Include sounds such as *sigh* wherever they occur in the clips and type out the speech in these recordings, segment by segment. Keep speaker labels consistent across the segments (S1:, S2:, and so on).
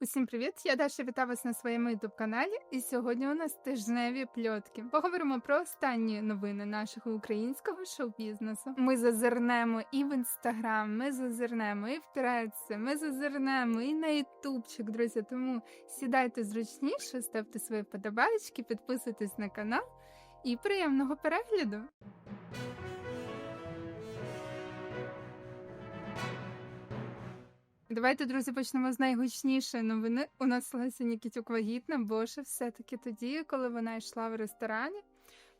S1: Усім привіт! Я Даша вітаю вас на своєму youtube каналі. І сьогодні у нас тижневі пльотки. Поговоримо про останні новини нашого українського шоу-бізнесу. Ми зазирнемо і в інстаграм, ми зазирнемо і в Треці, ми зазирнемо і на ютубчик, друзі. Тому сідайте зручніше, ставте свої подобайки, підписуйтесь на канал і приємного перегляду! Давайте, друзі, почнемо з найгучнішої новини. У нас Леся Нікітюк вагітна, боже, все-таки тоді, коли вона йшла в ресторані,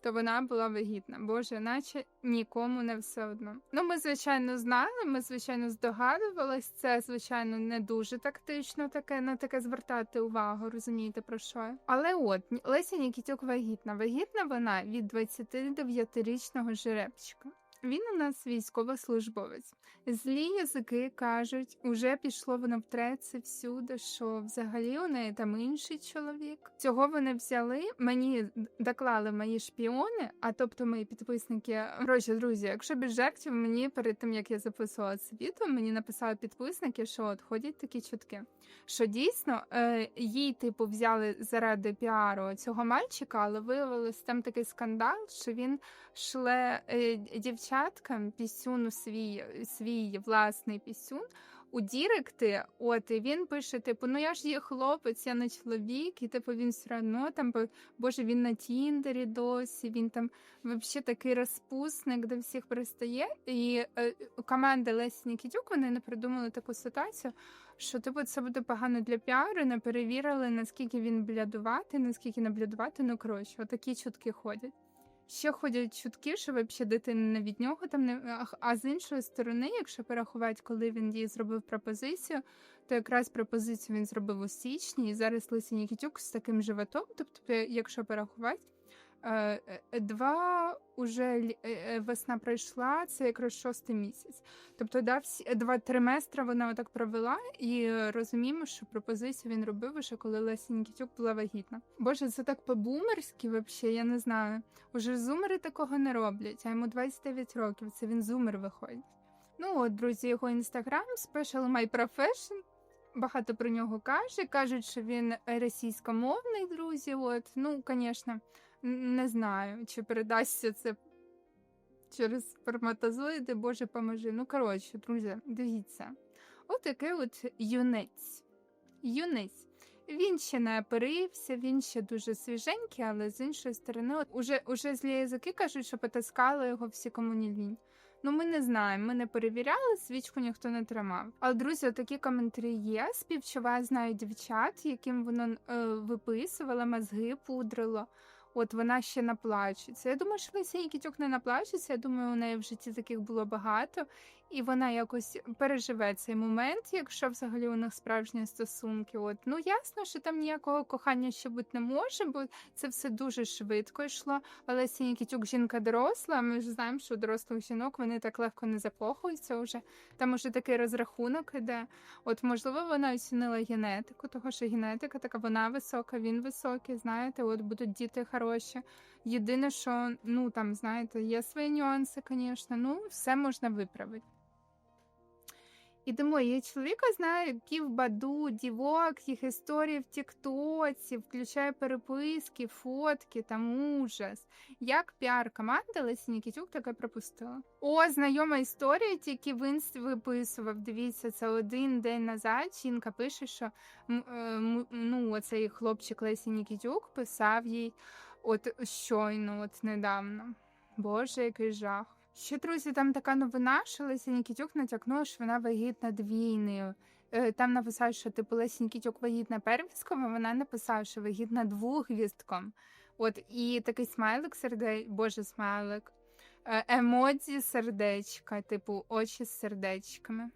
S1: то вона була вагітна. Боже, наче нікому не все одно. Ну, ми, звичайно, знали, ми, звичайно, здогадувались. Це, звичайно, не дуже тактично таке на таке звертати увагу, розумієте про що? Але от Леся Нікітюк вагітна. Вагітна вона від 29-річного жеребчика. Він у нас військовослужбовець. Злі язики кажуть, уже пішло воно в треці всюди, що взагалі у неї там інший чоловік. Цього вони взяли. Мені доклали мої шпіони, а тобто мої підписники. Коротше, друзі, якщо без жартів, мені перед тим як я записувала це відео, мені написали підписники, що от ходять такі чутки. Що дійсно е, їй типу взяли заради піару цього мальчика, але виявилось там такий скандал, що він шле е, дівчаткам пісюн у свій свій власний пісюн у Діректи. От і він пише: типу, ну я ж є хлопець, я не чоловік, і типу він все одно там, бо- боже, він на Тіндері досі. Він там взагалі такий розпусник, де всіх пристає. І е, команда Лесі Нікітюк вони не придумали таку ситуацію. Що типу це буде погано для піару, не перевірили, наскільки він блядувати, наскільки не блядувати, ну коротше, отакі чутки ходять. Ще ходять чутки, що взагалі дитина від нього там не а- з іншої сторони, якщо порахувати, коли він їй зробив пропозицію, то якраз пропозицію він зробив у січні, і зараз Лисі Нікітюк з таким животом. Тобто, якщо порахувати, два уже лі- е, е, весна пройшла, це якраз шостий місяць. Тобто, да, всі два триместра вона отак провела, і е, розуміємо, що пропозицію він робив уже коли Леся Нікітюк була вагітна. Боже, це так по-бумерськи, вообще, я не знаю. Уже зумери такого не роблять, а йому 29 років. Це він зумер виходить. Ну от, друзі, його інстаграм Special My Profession. Багато про нього каже. Кажуть, що він російськомовний, друзі. От, ну, звісно, не знаю, чи передасться це через сперматозоїди, Боже поможи. Ну, коротше, друзі, дивіться. От такий от юнець. Юнець. Він ще не оперився, він ще дуже свіженький, але з іншої сторони, от уже, уже злі язики кажуть, що потаскали його всі кому не лінь. Ну, ми не знаємо, ми не перевіряли, свічку ніхто не тримав. Але, друзі, такі коментарі є. Співчуваю, знаю дівчат, яким воно е, виписувало, мозги пудрило. От вона ще наплачеться. Я думаю, що Леся Нікітюк не наплачеться. Я думаю, у неї в житті таких було багато, і вона якось переживе цей момент, якщо взагалі у них справжні стосунки. От ну ясно, що там ніякого кохання ще бути не може, бо це все дуже швидко йшло. Але Леся Нікітюк жінка доросла. Ми ж знаємо, що у дорослих жінок вони так легко не закохуються вже. Там уже такий розрахунок іде. От, можливо, вона оцінила генетику, того що генетика така, вона висока, він високий. Знаєте, от будуть діти хороші. Єдине, що ну там, знаєте, є свої нюанси, звісно, ну все можна виправити. Ідемо, я чоловіка знаю півбаду, дівок, їх історії в Тіктоці, включає переписки, фотки, там ужас. Як піар-команда Лесі Нікітюк таке пропустила. О, знайома історія, тільки в інсті виписував. Дивіться, це один день назад. Жінка пише, що е, ну, оцей хлопчик Лесі Нікітюк писав їй от щойно, от недавно. Боже, який жах. Ще, друзі, там така новина, що Леся Нікітюк натякнула, що вона вагітна двійнею. Е, Там написав, що типу Леся Нікітюк вагітна первістком, а вона написала, що вагітна двохвістком. От і такий смайлик серде... Боже, смайлик. Е, Емодзі сердечка, типу очі з сердечками.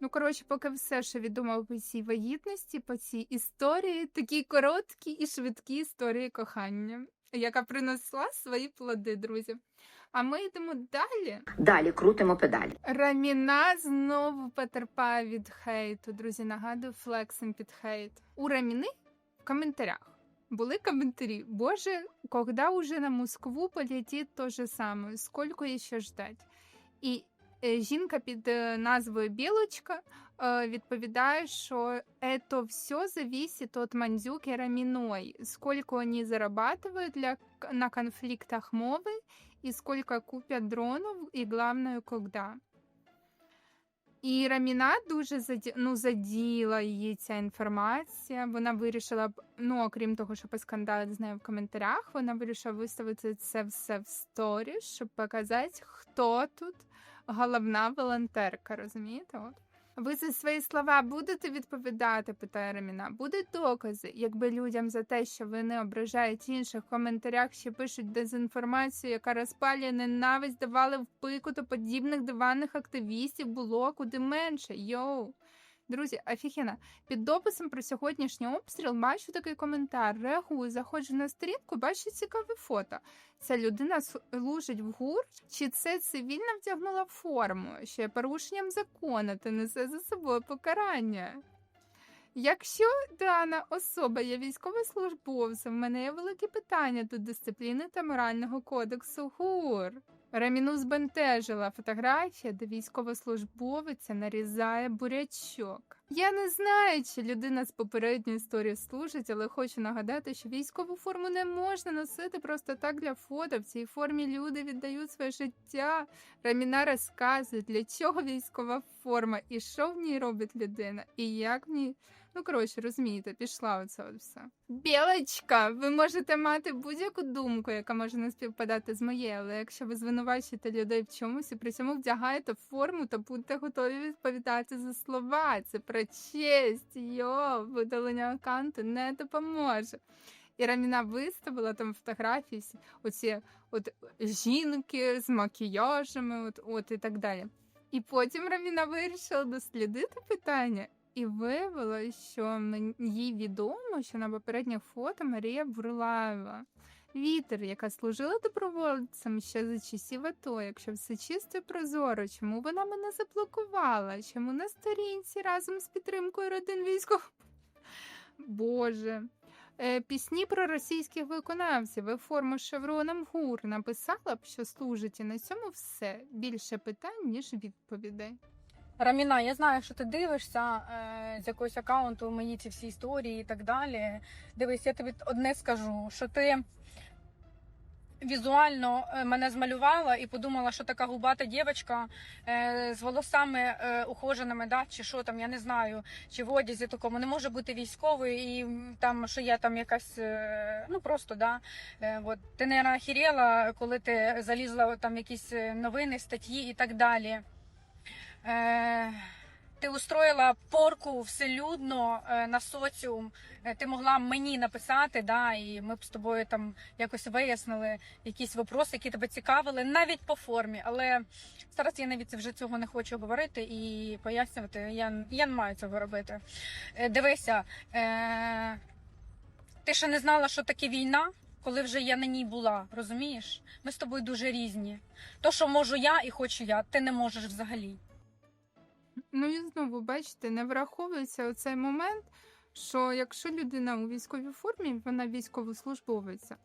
S1: Ну, коротше, поки все, що відомо по цій вагітності, по цій історії, такі короткі і швидкі історії кохання, яка принесла свої плоди, друзі. А ми йдемо далі.
S2: Далі крутимо педалі.
S1: Раміна знову потерпає від хейту. Друзі, нагадую, флексим під хейт. У Раміни в коментарях були коментарі. Боже, когда уже на Москву полетит то же самое, сколько ще ждать? І е, жінка під е, назвою Білочка е, відповідає, що это все зависит от Мандзюки Раміной. Сколько они зарабатывают для, к- на конфликтах мовы и сколько купят дронов, и главное, когда. І Раміна дуже заді... ну, заділа її ця інформація. Вона вирішила б, ну окрім того, що поскандалити з нею в коментарях, вона вирішила виставити це все в сторіс, щоб показати, хто тут головна волонтерка. Розумієте? От. Ви за свої слова будете відповідати? питає Раміна. Будуть докази, якби людям за те, що вони ображають інших в коментарях, ще пишуть дезінформацію, яка розпалює ненависть, давали в пику, то подібних диванних активістів було куди менше. Йоу. Друзі, офігенно. Під дописом про сьогоднішній обстріл бачу такий коментар. Реагую, заходжу на сторінку, бачу цікаве фото. Ця людина служить в ГУР, чи це цивільна вдягнула форму, що порушенням закону та несе за собою покарання. Якщо дана особа є військовослужбовцем, в мене є велике питання до дисципліни та морального кодексу ГУР. Раміну збентежила фотографія, де військовослужбовиця нарізає бурячок. Я не знаю, чи людина з попередньої історії служить, але хочу нагадати, що військову форму не можна носити просто так для фото. В цій формі люди віддають своє життя. Раміна розказує, для чого військова форма і що в ній робить людина, і як в ній. Ну, коротше, розумієте, пішла оце от все. Білочка, ви можете мати будь-яку думку, яка може не співпадати з моєю, але якщо ви звинувачуєте людей в чомусь і при цьому вдягаєте форму, то будьте готові відповідати за слова. Це про честь. Йо, видалення аккаунту не допоможе. І Раміна виставила там фотографії, оці от жінки з макіяжами, от, от і так далі. І потім Раміна вирішила дослідити питання. І виявилося, що їй відомо, що на попередніх фото Марія Бурлаєва. Вітер, яка служила добровольцем ще за часів АТО, якщо все чисто і прозоро, чому вона мене заблокувала? Чому на сторінці разом з підтримкою родин військових? *laughs* Боже. Е, Пісні про російських виконавців і форму шевроном ГУР написала б, що служить, і на цьому все. Більше питань, ніж відповідей.
S2: Раміна, я знаю, що ти дивишся е, з якогось аккаунту мої ці всі історії і так далі. Дивись, я тобі одне скажу, що ти візуально е, мене змалювала і подумала, що така губата дівчинка е, з волосами е, ухоженими, да, чи що там, я не знаю, чи в одязі такому не може бути військовою, і там, що я там якась, е, ну просто, да. Е, от. Ти не охерела, коли ти залізла там якісь е, новини, статті і так далі. Е, ти устроїла порку вселюдно е, на соціум. Е, Ти могла мені написати, да, і ми б з тобою там якось вияснили якісь вопроси, які тебе цікавили, навіть по формі. Але зараз я навіть вже цього не хочу говорити і пояснювати. Я, я не маю цього робити. Дивися, е, ти ще не знала, що таке війна. Коли вже я на ній була, розумієш? Ми з тобою дуже різні. То, що можу я і хочу я, ти не можеш взагалі.
S1: Ну і знову бачите, не враховується оцей момент, що якщо людина у військовій формі, вона військовослужбовиця,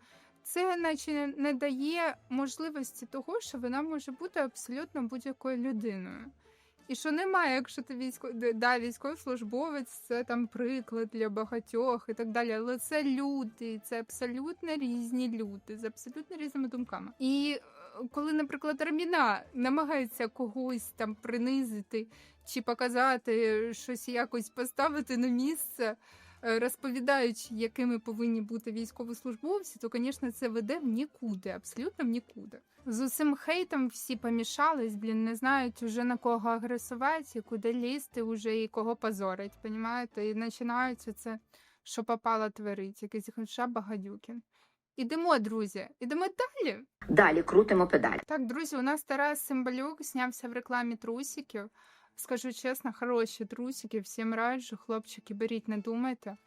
S1: це наче не дає можливості того, що вона може бути абсолютно будь-якою людиною. І що немає, якщо ти військо... да, військовослужбовець, це там приклад для багатьох і так далі. Але це люди, це абсолютно різні люди з абсолютно різними думками. І коли, наприклад, Раміна намагається когось там принизити чи показати щось якось поставити на місце, е, розповідаючи, якими повинні бути військовослужбовці, то, звісно, це веде в нікуди, абсолютно в нікуди. З усім хейтом всі помішались, блін, не знають уже на кого агресувати, куди лізти уже і кого позорить, понімаєте? І починається це, що попало творить, якийсь Шаба Гадюкін. Ідемо, друзі, ідемо далі.
S3: Далі крутимо педаль.
S1: Так, друзі, у нас Тарас Цимбалюк знявся в рекламі трусиків. Скажу чесно, хороші трусики, всім раджу, хлопчики, беріть, не думайте.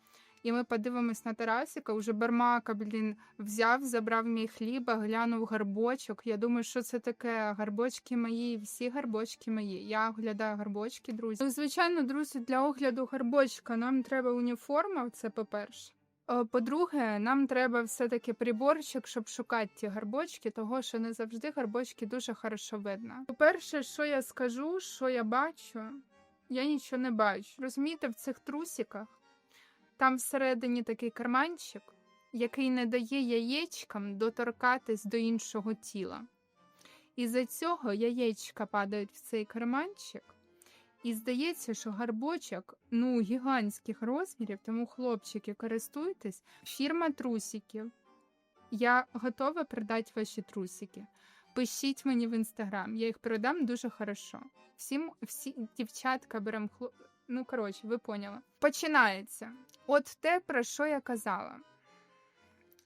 S1: І ми подивимось на Тарасика. Уже Бармака, блін, взяв, забрав мій хліба, глянув гарбочок. Я думаю, що це таке? Гарбочки мої, всі гарбочки мої. Я оглядаю гарбочки, друзі. Ну, звичайно, друзі, для огляду гарбочка нам треба уніформа, це по-перше. Е, По-друге, нам треба все-таки приборчик, щоб шукати ті гарбочки, того що не завжди гарбочки дуже хорошо видно. По-перше, що я скажу, що я бачу, я нічого не бачу. Розумієте, в цих трусиках там всередині такий карманчик, який не дає яєчкам доторкатись до іншого тіла. І за цього яєчка падають в цей карманчик. І здається, що гарбочок ну гігантських розмірів, тому хлопчики, користуйтесь. Фірма трусиків. Я готова продати ваші трусики. Пишіть мені в інстаграм, я їх продам дуже хорошо. Всім всі дівчатка беремо хлоп... Ну, коротше, ви поняли. Починається. От те, про що я казала.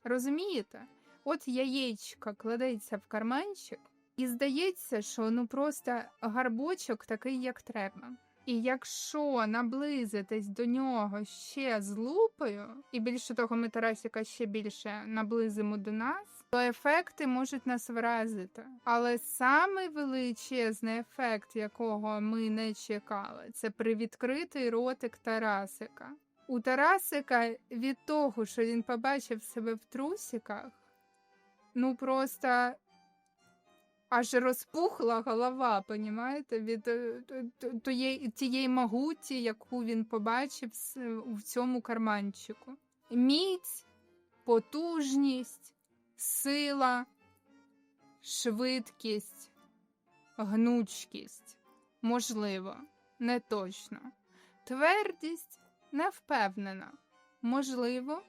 S1: Розумієте? От яєчко кладеться в карманчик, і здається, що ну просто гарбочок такий, як треба. І якщо наблизитись до нього ще з лупою, і більше того, ми Тарасіка ще більше наблизимо до нас, то ефекти можуть нас вразити. Але самий величезний ефект, якого ми не чекали, це привідкритий ротик Тарасика. У Тарасика від того, що він побачив себе в трусиках, ну просто аж розпухла голова, понімаєте, від е, тієї, могуті, яку він побачив с- у цьому карманчику. Міць, потужність, сила, швидкість, гнучкість. Можливо, не точно. Твердість не впевнена. Можливо,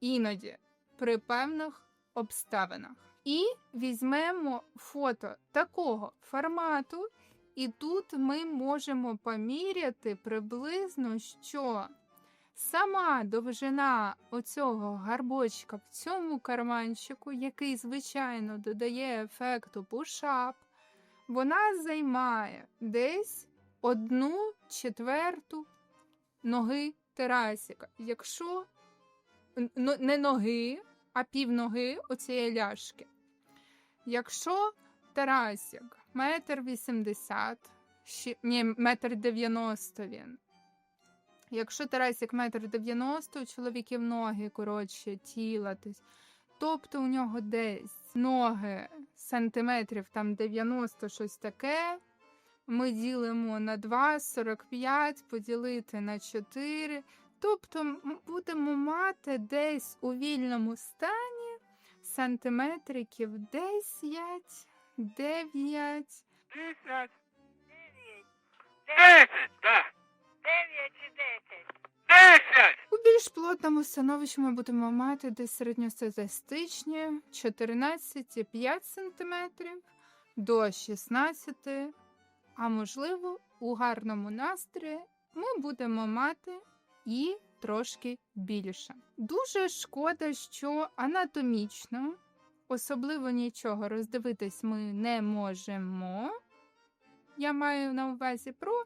S1: іноді при певних обставинах. І візьмемо фото такого формату, і тут ми можемо поміряти приблизно, що сама довжина оцього гарбочка в цьому карманчику, який, звичайно, додає ефекту пушап, вона займає десь одну четверту ноги терасіка. Якщо ну, не ноги, а півноги оцієї ляшки. Якщо Тарасик метр вісімдесят, ні, метр дев'яносто він. Якщо Тарасик метр дев'яносто, у чоловіків ноги коротше тіла. Тобто у нього десь ноги сантиметрів там 90 щось таке. Ми ділимо на 2, 45, поділити на 4. Тобто будемо мати десь у вільному стані сантиметриків 10, 9.
S3: Десять.
S4: Дев'ять.
S3: Десять, так.
S4: Дев'ять чи десять.
S3: Десять.
S1: У більш плотному становищі ми будемо мати десь середньостатистичні 14,5 см до 16, а можливо, у гарному настрої ми будемо мати і трошки більше. Дуже шкода, що анатомічно особливо нічого роздивитись ми не можемо. Я маю на увазі про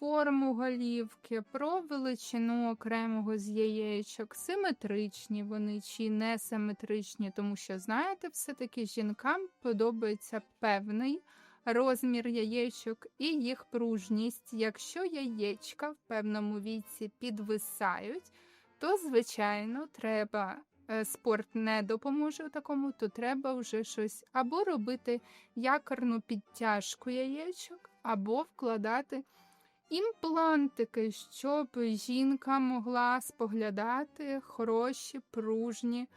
S1: форму голівки, про величину окремого з яєчок, симетричні вони чи не симетричні, тому що, знаєте, все-таки жінкам подобається певний розмір яєчок і їх пружність. Якщо яєчка в певному віці підвисають, то, звичайно, треба. е, Спорт не допоможе у такому, то треба вже щось або робити якорну підтяжку яєчок, або вкладати імплантики, щоб жінка могла споглядати хороші, пружні.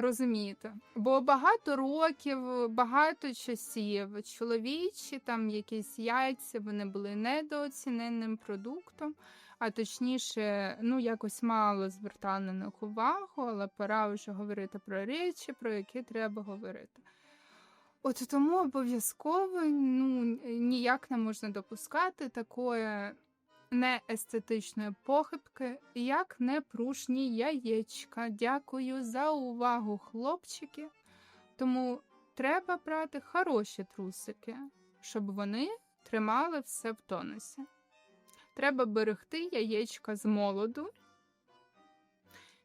S1: Розумієте? Бо багато років, багато часів чоловічі там якісь яйця вони були недооціненним продуктом, а точніше, ну якось мало звертали на увагу, але пора вже говорити про речі, про які треба говорити. От тому обов'язково ну, ніяк не можна допускати такої неестетичної похибки, як непрушні яєчка. Дякую за увагу, хлопчики. Тому треба брати хороші трусики, щоб вони тримали все в тонусі. Треба берегти яєчка з молоду,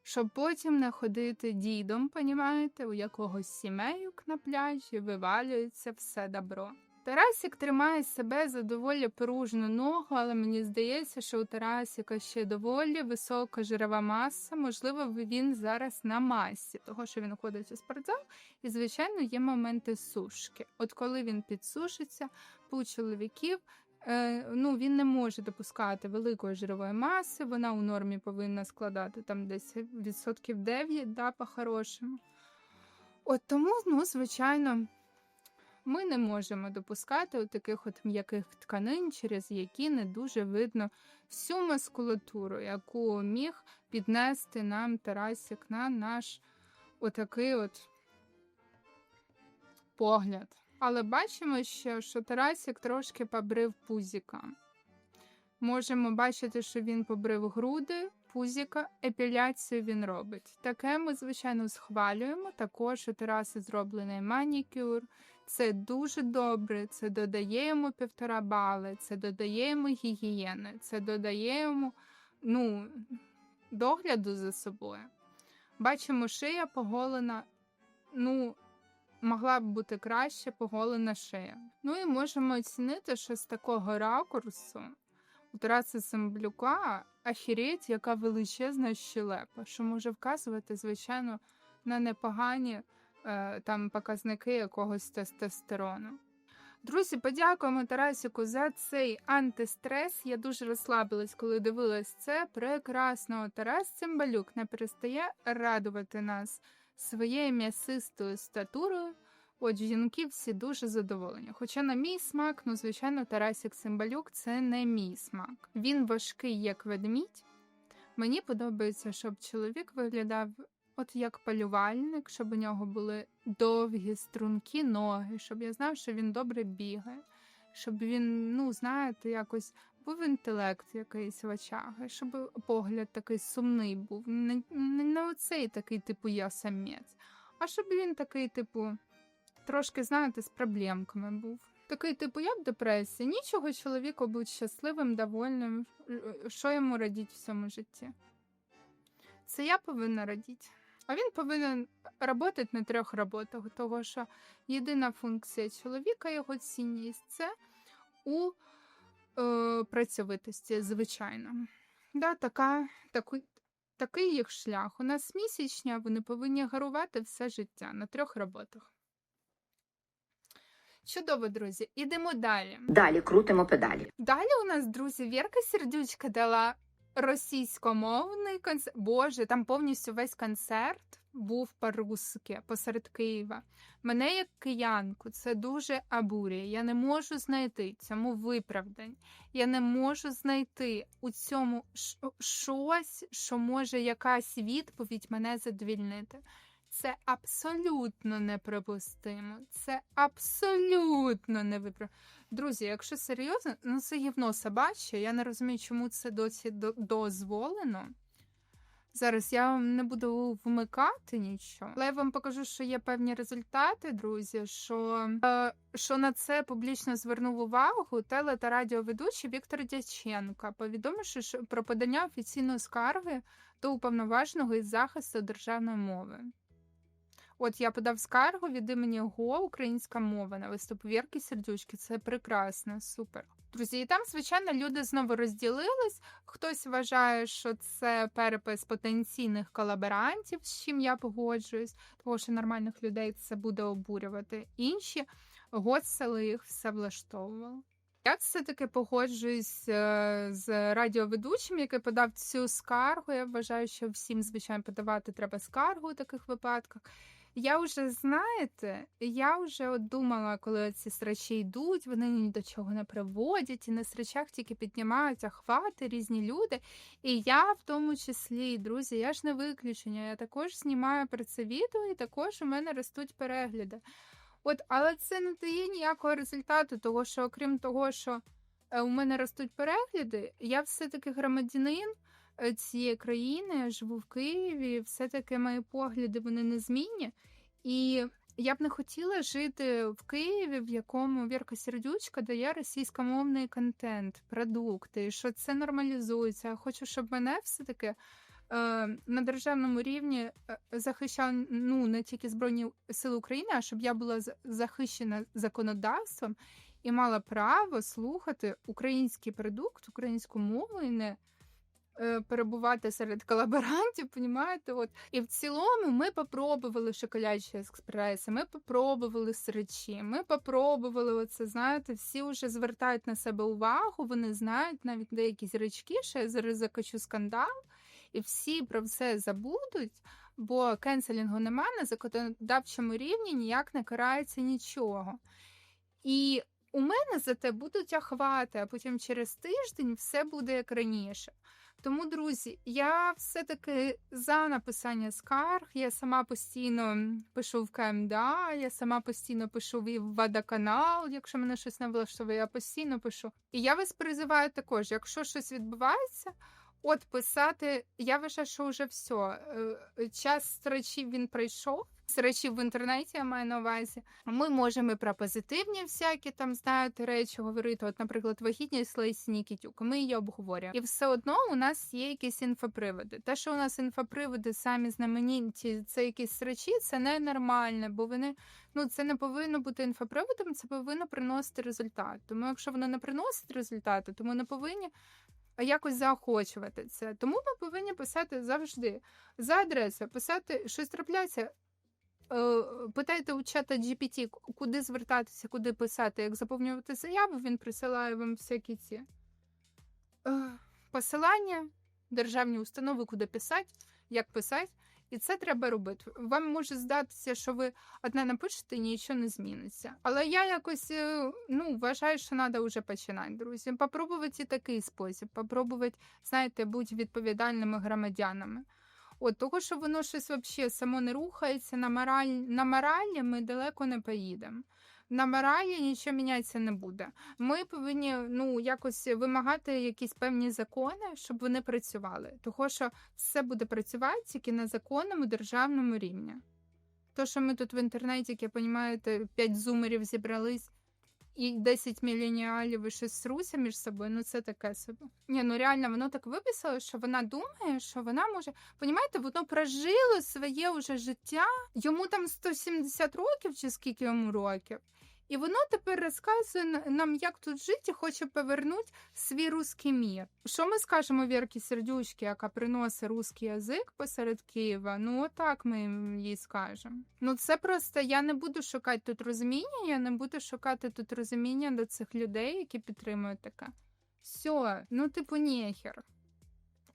S1: щоб потім не ходити дідом, понімаєте, у якогось сімейок на пляжі вивалюється все добро. Тарасик тримає себе за доволі поружну ногу, але мені здається, що у Тарасика ще доволі висока жирова маса. Можливо, він зараз на масі, того що він ходить у спортзал, і, звичайно, є моменти сушки. От коли він підсушиться, у чоловіків е, ну, він не може допускати великої жирової маси, вона у нормі повинна складати там десь відсотків 9, да, по-хорошому. От тому, ну, звичайно, ми не можемо допускати от таких от м'яких тканин, через які не дуже видно всю мускулатуру, яку міг піднести нам Тарасик на наш отакий от погляд. Але бачимо ще, що Тарасик трошки побрив пузіка. Можемо бачити, що він побрив груди, пузіка, епіляцію він робить. Таке ми, звичайно, схвалюємо. Також у Тараси зроблений манікюр. Це дуже добре, це додає йому півтора бали, це додає йому гігієни, це додає йому ну, догляду за собою. Бачимо, шия поголена, ну, могла б бути краще поголена шия. Ну і можемо оцінити, що з такого ракурсу у Тараса Самблюка ахіреть, яка величезна щелепа, що може вказувати, звичайно, на непогані там показники якогось тестостерону. Друзі, подякуємо Тарасіку за цей антистрес. Я дуже розслабилась, коли дивилась це. Прекрасно. Тарас Цимбалюк не перестає радувати нас своєю м'ясистою статурою. От жінки всі дуже задоволені. Хоча на мій смак, ну звичайно, Тарасік Цимбалюк це не мій смак. Він важкий, як ведмідь. Мені подобається, щоб чоловік виглядав от як полювальник, щоб у нього були довгі стрункі ноги, щоб я знав, що він добре бігає, щоб він, ну, знаєте, якось був інтелект якийсь в очах, щоб погляд такий сумний був. Не, не, не оцей такий, типу, я самець, а щоб він такий, типу, трошки, знаєте, з проблемками був. Такий, типу, я в депресії. Нічого чоловіку бути щасливим, довольним, що йому радіть в цьому житті. Це я повинна радіти. А він повинен працювати на трьох роботах, того що єдина функція чоловіка, його цінність це у е, працьовитості, звичайно. Да, така, такий, такий їх шлях. У нас місячня, вони повинні гарувати все життя на трьох роботах. Чудово, друзі, ідемо далі.
S3: Далі крутимо педалі.
S1: Далі у нас, друзі, Вірка Сердючка дала російськомовний концерт. Боже, там повністю весь концерт був по-русски, посеред Києва. Мене, як киянку, це дуже абурія. Я не можу знайти цьому виправдань. Я не можу знайти у цьому щось, що може якась відповідь мене задовільнити. Це абсолютно неприпустимо. Це абсолютно невиправдано. Друзі, якщо серйозно, ну це гівно собаче. Я не розумію, чому це досі дозволено. Зараз я вам не буду вмикати нічого, але я вам покажу, що є певні результати, друзі. Що, е, що на це публічно звернув увагу теле та радіоведучий Віктор Дяченко, повідомивши про подання офіційної скарги до уповноваженого із захисту державної мови. От я подав скаргу від імені ГО Українська мова на виступ Вірки Сердючки. Це прекрасно, супер. Друзі, і там, звичайно, люди знову розділились. Хтось вважає, що це перепис потенційних колаборантів, з чим я погоджуюсь, тому що нормальних людей це буде обурювати. Інші гоцели їх все влаштовували. Я все-таки погоджуюсь е, з радіоведучим, який подав цю скаргу. Я вважаю, що всім, звичайно, подавати треба скаргу у таких випадках. Я вже, знаєте, я вже от думала, коли ці срачі йдуть, вони ні до чого не приводять, і на срачах тільки піднімаються хвати, різні люди. І я в тому числі, друзі, я ж не виключення. Я також знімаю про це відео, і також у мене ростуть перегляди. От, але це не дає ніякого результату, того що, окрім того, що е, у мене ростуть перегляди, я все-таки громадянин цієї країни, живу в Києві, все-таки мої погляди вони незмінні. І я б не хотіла жити в Києві, в якому Вірка Сердючка дає російськомовний контент, продукти, що це нормалізується. Я хочу, щоб мене все-таки е, на державному рівні е, захищали ну, не тільки Збройні Сили України, а щоб я була захищена законодавством і мала право слухати український продукт, українську мову і не е, перебувати серед колаборантів, понімаєте? От. І в цілому ми попробували шоколячі експреси, ми попробували сречі, ми попробували оце, знаєте, всі вже звертають на себе увагу, вони знають навіть деякі зрачки, що я зараз закачу скандал, і всі про все забудуть. Бо кенселінгу немає на законодавчому рівні ніяк не карається нічого. І у мене зате будуть охвати, а потім через тиждень все буде як раніше. Тому, друзі, я все-таки за написання скарг. Я сама постійно пишу в КМДА, я сама постійно пишу в водоканал, якщо мене щось не влаштовує, я постійно пишу. І я вас призиваю також, якщо щось відбувається, от писати. Я вважаю, що вже все. Час строчів він пройшов. Сречів в інтернеті я маю на увазі. Ми можемо і про позитивні всякі там знаєте речі говорити. От, наприклад, вагітність Лесі Нікітюк. Ми її обговорюємо. І все одно у нас є якісь інфоприводи. Те, що у нас інфоприводи самі знамениті, це якісь сречі, це ненормально, бо вони ну це не повинно бути інфоприводом, це повинно приносити результат. Тому якщо воно не приносить результату, то ми не повинні. А якось заохочувати це. Тому ми повинні писати завжди за адресою, писати щось трапляється. Е, Питайте у чата GPT, куди звертатися, куди писати, як заповнювати заяву, він присилає вам всякі ці е, посилання, державні установи, куди писати, як писати. І це треба робити. Вам може здатися, що ви одне напишете і нічого не зміниться. Але я якось е, ну, вважаю, що треба вже починати, друзі. Попробувати і такий спосіб, попробувати, знаєте, бути відповідальними громадянами. От того, що воно щось взагалі само не рухається, на мораль, на моралі ми далеко не поїдемо. На моралі нічого мінятися не буде. Ми повинні ну якось вимагати якісь певні закони, щоб вони працювали. Того, що все буде працювати тільки на законному державному рівні. То, що ми тут в інтернеті, як я розумієте, п'ять зумерів зібрались і 10 міленіалів і щось сруся між собою, ну це таке собі. Ні, ну реально, воно так виписало, що вона думає, що вона може. Понімаєте, воно прожило своє уже життя. Йому там 170 років, чи скільки йому років. І воно тепер розказує нам, як тут жити, хоче повернути свій русський мір. Що ми скажемо Вірки Сердючки, яка приносить русський язик посеред Києва? Ну отак ми їй скажемо. Ну це просто я не буду шукати тут розуміння, я не буду шукати тут розуміння до цих людей, які підтримують таке. Все, ну типу нехер.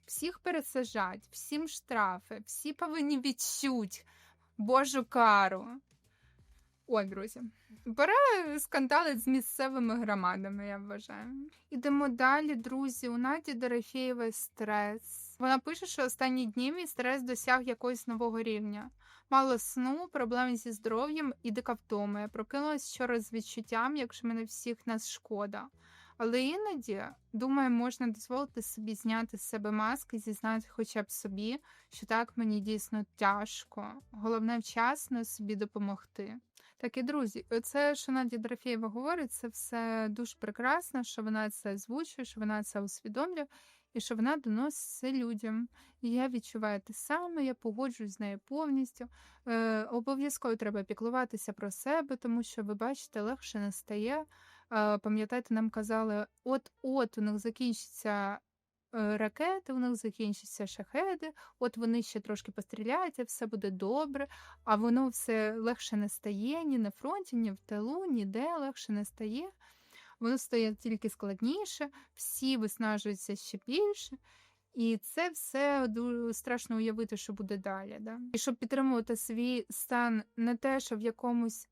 S1: Всіх пересажать, всім штрафи, всі повинні відчуть Божу кару. Друзі, пора скандалить з місцевими громадами, я вважаю. Ідемо далі, друзі. У Наді Дорофєєвої стрес. Вона пише, що останні дні мій стрес досяг якогось нового рівня. Мало сну, проблеми зі здоров'ям і дика втома. Я прокинулась вчора з відчуттям, якщо мене всіх нас шкода. Але іноді, думаю, можна дозволити собі зняти з себе маски, зізнати хоча б собі, що так мені дійсно тяжко. Головне вчасно собі допомогти. Так і друзі, оце, що Надя Дорофєєва говорить, це все дуже прекрасно, що вона це озвучує, що вона це усвідомлює і що вона доносить це людям. І я відчуваю те саме, я погоджуюсь з нею повністю. Е, Обов'язково треба піклуватися про себе, тому що, ви бачите, легше не стає. Пам'ятаєте, нам казали, от-от у них закінчиться. е, Ракети, у них закінчаться шахеди, от вони ще трошки постріляються, все буде добре, а воно все легше не стає ні на фронті, ні в тилу, ніде легше не стає. Воно стає тільки складніше, всі виснажуються ще більше. І це все дуже страшно уявити, що буде далі. Да? І щоб підтримувати свій стан не те, що в якомусь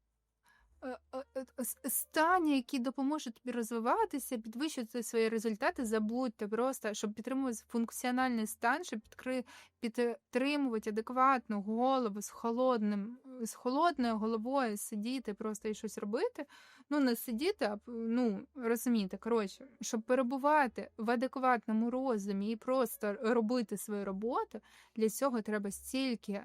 S1: стані, який допоможе тобі розвиватися, підвищити свої результати, забудьте просто, щоб підтримувати функціональний стан, щоб підтримувати адекватну голову з холодним, з холодною головою сидіти просто і щось робити. Ну, не сидіти, а ну розумієте, коротше, щоб перебувати в адекватному розумі і просто робити свою роботу, для цього треба стільки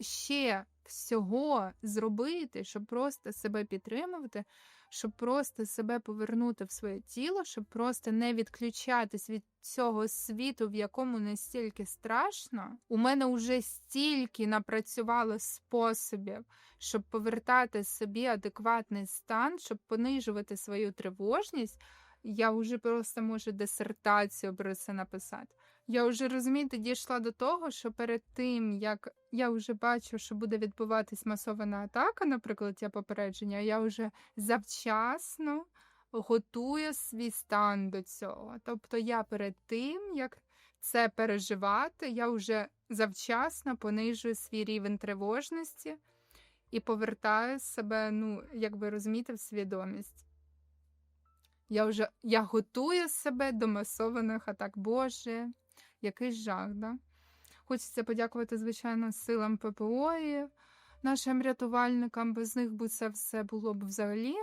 S1: ще всього зробити, щоб просто себе підтримувати, щоб просто себе повернути в своє тіло, щоб просто не відключатись від цього світу, в якому настільки страшно. У мене вже стільки напрацювало способів, щоб повертати собі адекватний стан, щоб понижувати свою тривожність. Я вже просто можу дисертацію про це написати. Я вже розумієте, дійшла до того, що перед тим як я вже бачу, що буде відбуватись масована атака, наприклад, я попередження, я вже завчасно готую свій стан до цього. Тобто я перед тим, як це переживати, я вже завчасно понижую свій рівень тривожності і повертаю себе, ну, як ви розумієте, в свідомість. Я вже я готую себе до масованих атак. Боже, який жах, да? Хочеться подякувати, звичайно, силам ППО і нашим рятувальникам. Без них би це все було б взагалі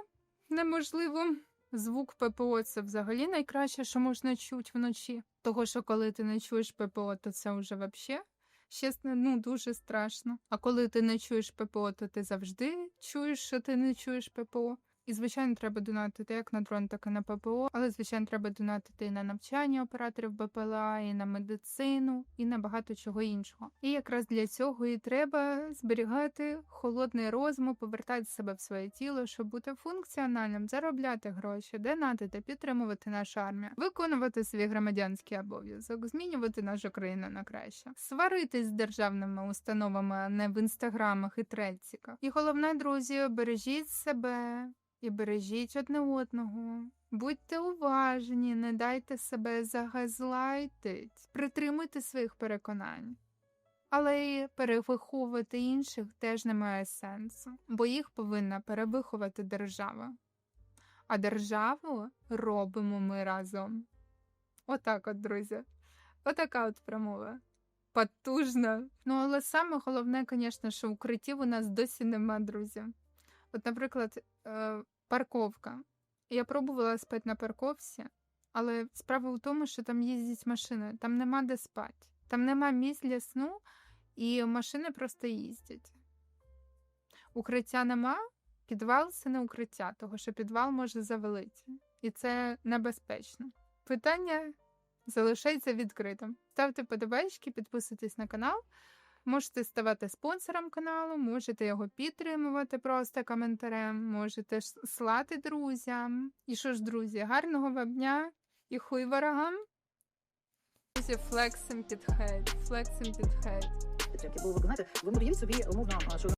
S1: неможливо. Звук ППО це взагалі найкраще, що можна чути вночі. Того, що коли ти не чуєш ППО, то це вже взагалі чесно, ну дуже страшно. А коли ти не чуєш ППО, то ти завжди чуєш, що ти не чуєш ППО. І, звичайно, треба донатити як на дрон, так і на ППО, але, звичайно, треба донатити і на навчання операторів БПЛА, і на медицину, і на багато чого іншого. І якраз для цього і треба зберігати холодний розум, повертати себе в своє тіло, щоб бути функціональним, заробляти гроші, донатити, підтримувати нашу армію, виконувати свій громадянський обов'язок, змінювати нашу країну на краще, сваритись з державними установами, а не в інстаграмах і трельціках. І головне, друзі, бережіть себе і бережіть одне одного. Будьте уважні, не дайте себе загазлайтить, притримуйте своїх переконань. Але і перевиховувати інших теж немає сенсу, бо їх повинна перевиховати держава. А державу робимо ми разом. Отак от, друзі. Отака от промова. Потужна. Ну, але саме головне, звісно, що укриттів у нас досі нема, друзі. От, наприклад, е, парковка. Я пробувала спати на парковці, але справа в тому, що там їздять машини, там нема де спати, там нема місць для сну, і машини просто їздять. Укриття нема, підвал це не укриття, того що підвал може завалити. І це небезпечно. Питання залишається відкритим. Ставте подобайки, підписуйтесь на канал. Можете ставати спонсором каналу, можете його підтримувати просто коментарем, можете слати друзям. І що ж, друзі, гарного вам дня і хуй ворогам. Друзі, флексим під хейт, флексим під хейт.
S3: ви знаєте, ви собі умовно, що